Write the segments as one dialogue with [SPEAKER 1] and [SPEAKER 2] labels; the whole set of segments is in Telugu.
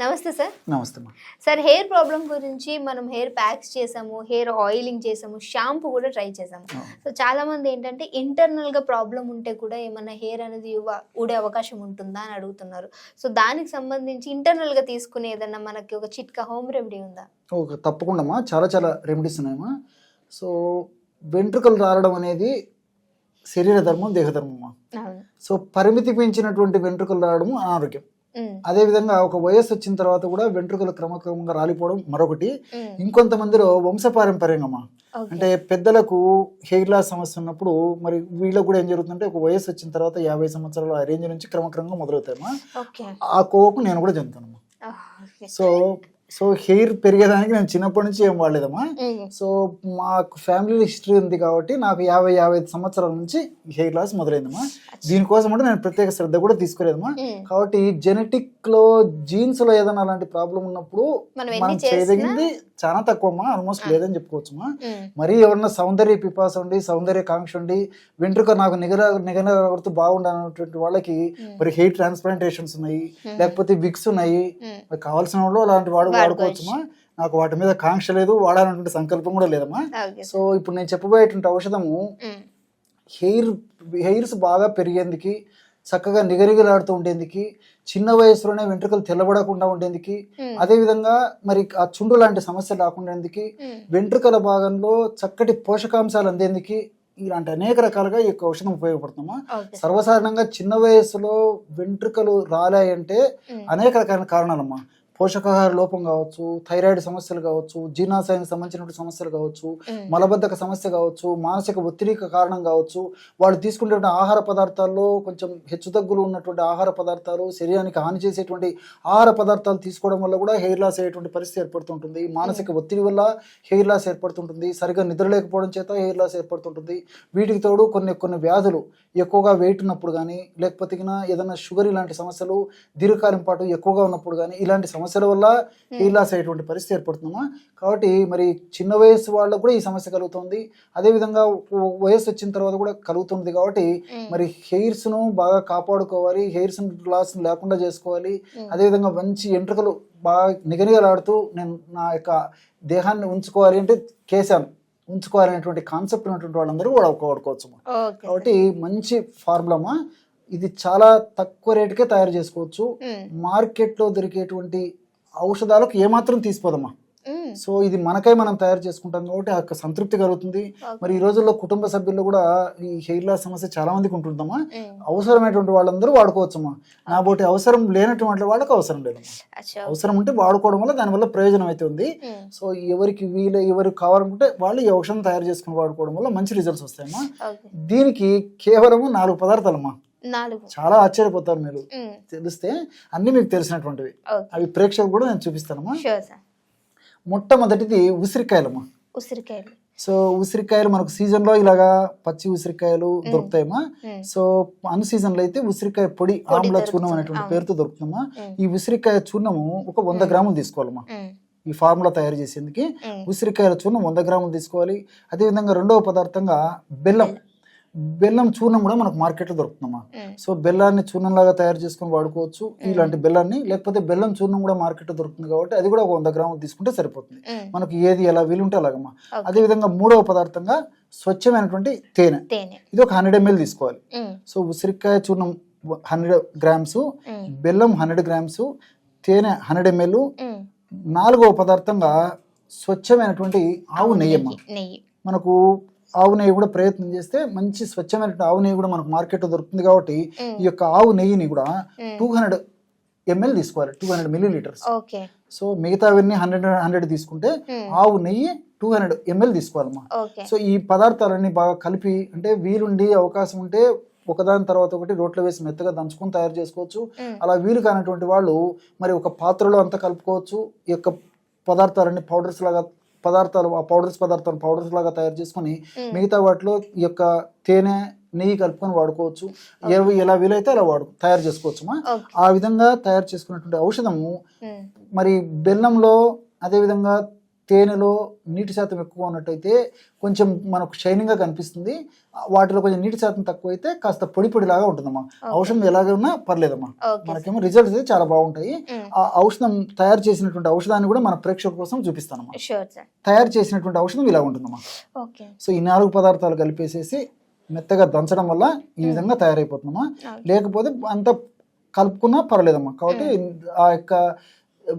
[SPEAKER 1] నమస్తే సార్.
[SPEAKER 2] నమస్తే
[SPEAKER 1] సార్ హెయిర్ ప్రాబ్లం గురించి మనం హెయిర్ ప్యాక్స్ చేసాము హెయిర్ ఆయిలింగ్ చేసాము షాంపూ కూడా ట్రై చేసాము. సో చాలా మంది ఏంటంటే ఇంటర్నల్గా ప్రాబ్లం ఉంటే కూడా ఏమన్నా హెయిర్ అనేది ఊడే అవకాశం ఉంటుందా అని అడుగుతున్నారు. సో దానికి సంబంధించి ఇంటర్నల్గా తీసుకునే ఏదన్నా మనకి ఒక చిట్కా హోమ్ రెమెడీ ఉందా?
[SPEAKER 2] ఓకే తప్పకుండా చాలా చాలా రెమెడీస్ ఉన్నాయమ్మా. సో వెంట్రుకలు రాలడం అనేది శరీర ధర్మం దేహధర్మం సో పరిమితి పెంచినటువంటి వెంట్రుకలు రావడం అనారోగ్యం అదేవిధంగా ఒక వయస్సు వచ్చిన తర్వాత కూడా వెంట్రుకలు క్రమక్రమంగా రాలిపోవడం మరొకటి. ఇంకొంతమందిలో వంశపారంపర్యంగా. అంటే పెద్దలకు హెయిర్ లాస్ సమస్య ఉన్నప్పుడు మరి వీళ్ళకు కూడా ఏం జరుగుతుందంటే ఒక వయస్సు వచ్చిన తర్వాత యాభై సంవత్సరాల ఆ రేంజ్ నుంచి క్రమక్రమంగా మొదలవుతాయమ్మా. ఆ కోవకు నేను కూడా చెందుతానమ్మా. సో సో హెయిర్ పెరిగేదానికి నేను చిన్నప్పటి నుంచి ఏం వాడలేదమ్మా. సో మాకు ఫ్యామిలీ హిస్టరీ ఉంది కాబట్టి నాకు యాభై యాభై ఐదు సంవత్సరాల నుంచి హెయిర్ లాస్ మొదలైందమ్మా. దీనికోసం అంటే నేను ప్రత్యేక శ్రద్ధ కూడా తీసుకోలేదమ్మా. కాబట్టి జెనెటిక్లో జీన్స్లో ఏదైనా అలాంటి ప్రాబ్లం ఉన్నప్పుడు
[SPEAKER 1] మనం
[SPEAKER 2] చేయదగింది చాలా తక్కువ అమ్మా ఆల్మోస్ట్ లేదని చెప్పుకోవచ్చమ్మా
[SPEAKER 1] ఉమ్,
[SPEAKER 2] మరి ఎవరన్నా సౌందర్య పిపాస ఉండి సౌందర్య కాంక్ష ఉండి వెంట్రుక నాకు నిగర నిగనగడుతూ బాగుండనటువంటి వాళ్ళకి మరి హెయిర్ ట్రాన్స్ప్లాంటేషన్స్ ఉన్నాయి లేకపోతే విక్స్ ఉన్నాయి. కావాల్సిన వాళ్ళు అలాంటి వాడు
[SPEAKER 1] వాడుకోవచ్చు.
[SPEAKER 2] వాడుకోవచ్చమ్మా నాకు వాటి మీద కాంక్ష లేదు వాడాలన్నటువంటి సంకల్పం కూడా లేదమ్మా. సో ఇప్పుడు నేను చెప్పబోయేటువంటి ఔషధము హెయిర్ హెయిర్స్ బాగా పెరిగేందుకు చక్కగా నిగనిగలాడుతూ ఉండేందుకు చిన్న వయసులోనే వెంట్రుకలు తెల్లబడకుండా ఉండేందుకు అదేవిధంగా మరి ఆ చుండు లాంటి సమస్య రాకుండా
[SPEAKER 1] ఉమ్,
[SPEAKER 2] వెంట్రుకల భాగంలో చక్కటి పోషకాంశాలు అందేందుకు ఇలాంటి అనేక రకాలుగా ఈ యొక్క ఔషధం ఉపయోగపడుతుందమ్మా.
[SPEAKER 1] ఓకే.
[SPEAKER 2] సర్వసాధారణంగా చిన్న వయసులో వెంట్రుకలు రాలాయంటే అనేక రకాల కారణాలమ్మా. పోషకాహార లోపం కావచ్చు థైరాయిడ్ సమస్యలు కావచ్చు జీర్ణాశయానికి సంబంధించిన సమస్యలు కావచ్చు మలబద్ధక సమస్య కావచ్చు మానసిక ఒత్తిడికి కారణం కావచ్చు వాళ్ళు తీసుకునేటువంటి ఆహార పదార్థాల్లో కొంచెం హెచ్చుతగ్గులు ఉన్నటువంటి ఆహార పదార్థాలు శరీరానికి హాని చేసేటువంటి ఆహార పదార్థాలు తీసుకోవడం వల్ల కూడా హెయిర్ లాస్ అయ్యేటువంటి పరిస్థితి ఏర్పడుతుంటుంది. మానసిక ఒత్తిడి వల్ల హెయిర్ లాస్ ఏర్పడుతుంటుంది. సరిగా నిద్ర లేకపోవడం చేత హెయిర్ లాస్ ఏర్పడుతుంటుంది. వీటికి తోడు కొన్ని కొన్ని వ్యాధులు ఎక్కువగా వెయిట్ ఉన్నప్పుడు కానీ లేకపోతే ఏదైనా షుగర్ ఇలాంటి సమస్యలు దీర్ఘకాలం పాటు ఎక్కువగా ఉన్నప్పుడు కానీ ఇలాంటి సమస్యల వల్ల హెయిర్ లాస్ అయ్యేటువంటి పరిస్థితి ఏర్పడుతుందమ్మా. కాబట్టి మరి చిన్న వయసు వాళ్ళకు కూడా ఈ సమస్య కలుగుతుంది. అదేవిధంగా వయసు వచ్చిన తర్వాత కూడా కలుగుతుంది కాబట్టి మరి హెయిర్స్ను బాగా కాపాడుకోవాలి. హెయిర్స్ లాస్ లేకుండా చేసుకోవాలి. అదేవిధంగా మంచి ఎంట్రుకలు బాగా నిగనిగలాడుతూ నేను నా యొక్క దేహాన్ని ఉంచుకోవాలి అంటే కేశాన్ని ఉంచుకోవాలి అనేటువంటి కాన్సెప్ట్ ఉన్నటువంటి వాళ్ళందరూ కూడా వాడుకోవచ్చు కాబట్టి మంచి ఫార్ములామా ఇది చాలా తక్కువ రేటుకే తయారు చేసుకోవచ్చు. మార్కెట్లో దొరికేటువంటి ఔషధాలకు ఏమాత్రం తీసిపోదమ్మా. సో ఇది మనకై మనం తయారు చేసుకుంటాం కాబట్టి ఆ సంతృప్తి కలుగుతుంది. మరి ఈ రోజుల్లో కుటుంబ సభ్యుల్లో కూడా ఈ హెయిర్ లాస్ సమస్య చాలా మందికి ఉంటుందమ్మా. అవసరమైనటువంటి వాళ్ళందరూ వాడుకోవచ్చమ్మా. నా బోటి అవసరం లేనటువంటి వాళ్ళకి అవసరం
[SPEAKER 1] అచ్చా.
[SPEAKER 2] అవసరం ఉంటే వాడుకోవడం వల్ల దానివల్ల ప్రయోజనం అయితే ఉంది. సో ఎవరికి వీలు ఎవరికి కావాలనుకుంటే వాళ్ళు ఈ ఔషధం తయారు చేసుకుని వాడుకోవడం వల్ల మంచి రిజల్ట్స్ వస్తాయమ్మా. దీనికి కేవలము నాలుగు పదార్థాలమ్మా.
[SPEAKER 1] నాలుగు.
[SPEAKER 2] చాలా ఆశ్చర్యపోతారు మీరు. తెలిస్తే అన్ని మీకు తెలిసినటువంటివి. అవి ప్రేక్షకులు కూడా నేను చూపిస్తానమ్మా. మొట్టమొదటిది ఉసిరికాయలమ్మా.
[SPEAKER 1] ఉసిరికాయలు.
[SPEAKER 2] సో ఉసిరికాయలు మనకు సీజన్లో ఇలాగా పచ్చి ఉసిరికాయలు దొరుకుతాయమ్మా. సో అన్ సీజన్లో అయితే ఉసిరికాయ పొడి ఆమ్ల చూర్ణం అనేటువంటి. పేరుతో దొరుకుతుందమ్మా. ఈ ఉసిరికాయ చూర్ణము ఒక వంద గ్రాములు తీసుకోవాలమ్మా. ఈ ఫార్ములా తయారు చేసేందుకు ఉసిరికాయల చూర్ణం వంద గ్రాములు తీసుకోవాలి. అదేవిధంగా రెండవ పదార్థంగా బెల్లం. బెల్లం చూర్ణం కూడా మనకు మార్కెట్లో దొరుకుతుందమ్మా. సో బెల్లాన్ని చూర్ణంలాగా తయారు చేసుకొని వాడుకోవచ్చు. ఇలాంటి బెల్లాన్ని లేకపోతే బెల్లం చూర్ణం కూడా మార్కెట్లో దొరుకుతుంది కాబట్టి అది కూడా ఒక వంద గ్రాములు తీసుకుంటే సరిపోతుంది. మనకి ఏది ఎలా వీలుంటే అలాగమ్మా. అదేవిధంగా మూడవ పదార్థంగా స్వచ్ఛమైనటువంటి తేనె. ఇది ఒక హండ్రెడ్ ఎంఎల్ తీసుకోవాలి. సో ఉసిరికాయ చూర్ణం హండ్రెడ్ గ్రామ్స్ బెల్లం హండ్రెడ్ గ్రామ్స్ తేనె హండ్రెడ్ ఎంఎల్. నాలుగవ పదార్థంగా స్వచ్ఛమైనటువంటి ఆవు నెయ్యి. మనకు ఆవు నెయ్యి కూడా ప్రయత్నం చేస్తే మంచి స్వచ్ఛమైనటువంటి ఆవు నెయ్యి కూడా మనకు మార్కెట్లో దొరుకుతుంది కాబట్టి ఈ యొక్క ఆవు నెయ్యిని కూడా టూ హండ్రెడ్ ఎంఎల్ తీసుకోవాలి two hundred milli litres so మిగతావన్నీ హండ్రెడ్ హండ్రెడ్ తీసుకుంటే ఆవు నెయ్యి టూ హండ్రెడ్ ఎంఎల్ తీసుకోవాలమ్మా. సో ఈ పదార్థాలన్నీ బాగా కలిపి అంటే వీలుండి అవకాశం ఉంటే ఒకదాని తర్వాత ఒకటి రోట్లో వేసి మెత్తగా దంచుకొని తయారు చేసుకోవచ్చు. అలా వీలు కానటువంటి వాళ్ళు మరి ఒక పాత్రలో అంతా కలుపుకోవచ్చు. ఈ యొక్క పదార్థాలన్నీ పౌడర్స్ లాగా పదార్థాలు ఆ పౌడర్స్ పదార్థాలు పౌడర్స్ లాగా తయారు చేసుకొని మిగతా వాటిలో ఈ యొక్క తేనె నెయ్యి కలుపుకొని వాడుకోవచ్చు. ఎలా వీలైతే అలా వాడు తయారు చేసుకోవచ్చుమా?
[SPEAKER 1] ఓకే.
[SPEAKER 2] ఆ విధంగా తయారు చేసుకున్నటువంటి ఔషధము మరి బెల్లంలో అదేవిధంగా తేనెలో నీటి శాతం ఎక్కువ ఉన్నట్టయితే కొంచెం మనకు షైనింగ్గా కనిపిస్తుంది. వాటిలో కొంచెం నీటి శాతం తక్కువ అయితే కాస్త పొడి పొడిలాగా ఉంటుందమ్మా. ఔషధం ఎలాగే ఉన్నా పర్లేదమ్మా మనకేమో రిజల్ట్స్ అయితే చాలా బాగుంటాయి. ఆ ఔషధం తయారు చేసినటువంటి ఔషధాన్ని కూడా మన ప్రేక్షకుల కోసం చూపిస్తానమ్మా. తయారు చేసినటువంటి ఔషధం ఇలా ఉంటుందమ్మా. సో ఈ నాలుగు పదార్థాలు కలిపేసేసి మెత్తగా దంచడం వల్ల ఈ విధంగా తయారైపోతుందమ్మా. లేకపోతే అంత కలుపుకున్నా పర్లేదమ్మా. కాబట్టి ఆ యొక్క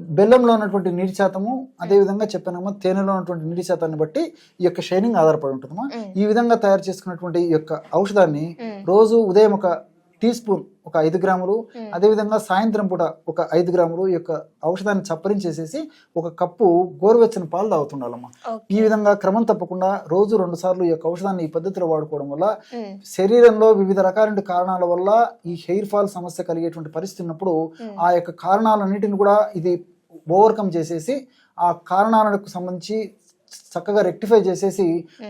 [SPEAKER 2] బెల్లంలో ఉన్నటువంటి నీటి శాతము అదేవిధంగా చెప్పానమ్మా తేనెలో ఉన్నటువంటి నీటి శాతాన్ని బట్టి ఈ యొక్క షైనింగ్ ఆధారపడి ఉంటుందమ్మా. ఈ విధంగా తయారు చేసుకున్నటువంటి ఈ యొక్క ఔషధాన్ని రోజు ఉదయం ఒక టీ స్పూన్ ఒక ఐదు గ్రాములు అదేవిధంగా సాయంత్రం పూట ఒక ఐదు గ్రాములు ఈ యొక్క ఔషధాన్ని చప్పరించేసేసి ఒక కప్పు గోరువెచ్చని పాలు తాగుతుండాలమ్మా. ఈ విధంగా క్రమం తప్పకుండా రోజు రెండు సార్లు ఈ యొక్క ఔషధాన్ని ఈ పద్ధతిలో వాడుకోవడం వల్ల శరీరంలో వివిధ రకాల కారణాల వల్ల ఈ హెయిర్ ఫాల్ సమస్య కలిగేటువంటి పరిస్థితి ఉన్నప్పుడు ఆ యొక్క కారణాలన్నిటిని కూడా ఇది ఓవర్కమ్ చేసేసి ఆ కారణాలకు సంబంధించి చక్కగా రెక్టిఫై చేసేసి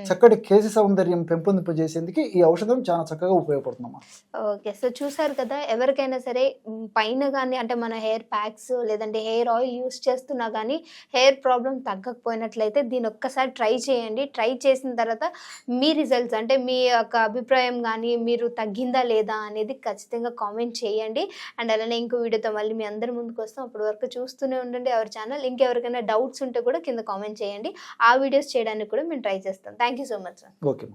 [SPEAKER 2] చక్కటి కేశ సౌందర్యం పెంపొందింపజేసేందుకు ఈ ఔషధం చాలా చక్కగా ఉపయోగపడుతుందమ్మా.
[SPEAKER 1] ఓకే సో చూసారు కదా ఎవరికైనా సరే పైన కానీ అంటే మన హెయిర్ ప్యాక్స్ లేదంటే హెయిర్ ఆయిల్ యూస్ చేస్తున్నా కానీ హెయిర్ ప్రాబ్లం తగ్గకపోయినట్లయితే దీని ఒక్కసారి ట్రై చేయండి. ట్రై చేసిన తర్వాత మీ రిజల్ట్స్ అంటే మీ యొక్క అభిప్రాయం కానీ మీరు తగ్గిందా లేదా అనేది ఖచ్చితంగా కామెంట్ చేయండి. అండ్ అలానే ఇంకో వీడియోతో మళ్ళీ మీ అందరి ముందుకు వస్తాం. అప్పటి వరకు చూస్తూనే ఉండండి. ఎవరి ఛానల్ ఇంకెవరికైనా డౌట్స్ ఉంటే కూడా కింద కామెంట్ చేయండి. ఆ వీడియోస్ చేయడానికి కూడా మేము ట్రై చేస్తాం. Thank you so much sir
[SPEAKER 2] okay